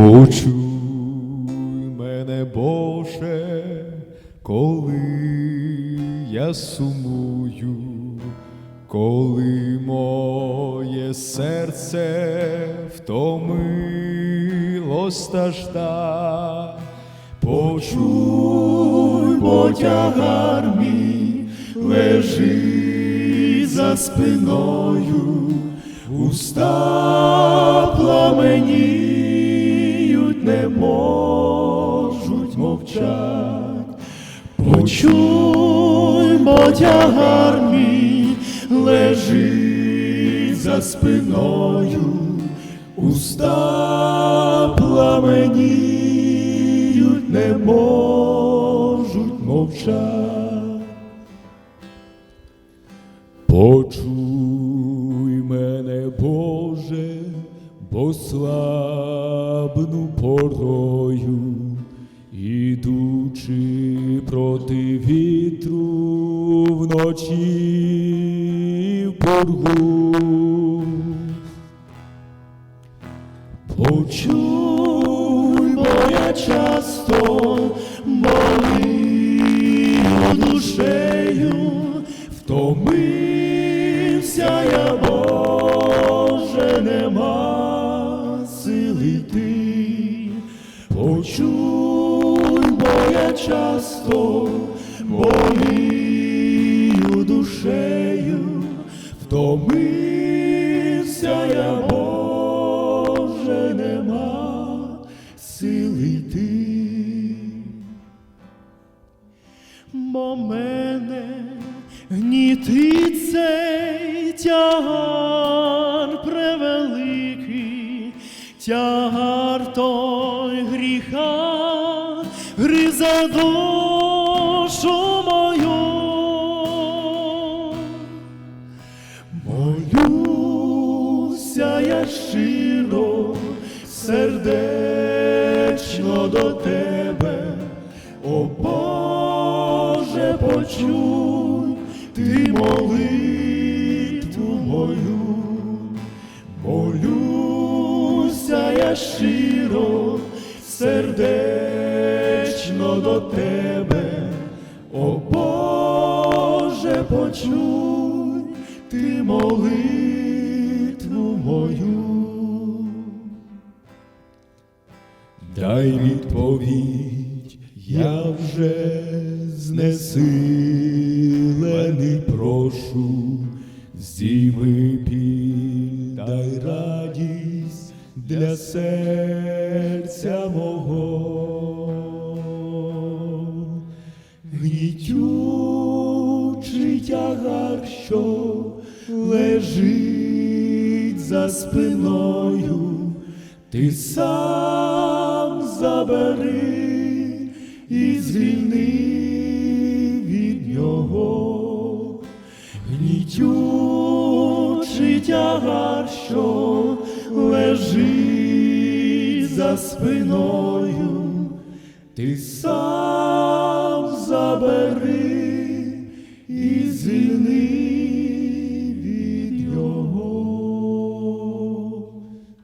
Почуй мене, Боже, коли я сумую, коли моє серце втомило стажда, почуй, бо тягар мій лежить за спиною, уста мовчать. Почуй, бо тягар мій лежить за спиною, уста пламеніють, не можуть мовчать. Почуй мене, Боже, бо слабну порою, ідучи проти вітру вночі в поргу. Почуй, бо я часто болію душею, втомився я, Боже, нема сили йти. Почуй, я часто болію душею, втомився я, Боже, нема сили йти. Бо мене гнітить цей тягар превеликий, тягар той гріха гризе душу мою. Молюся я щиро, сердечно до тебе, о Боже, почуй ти молитву мою, молюся я щиро, сердечно до тебе, о Боже, почуй ти молитву мою. Дай відповідь, я вже знесилений прошу, зійми дай радість для серця мого. Гнітючий тягар, що лежить за спиною, ти сам забери і звільни від нього. Гнітючий тягар, що лежить за спиною, ти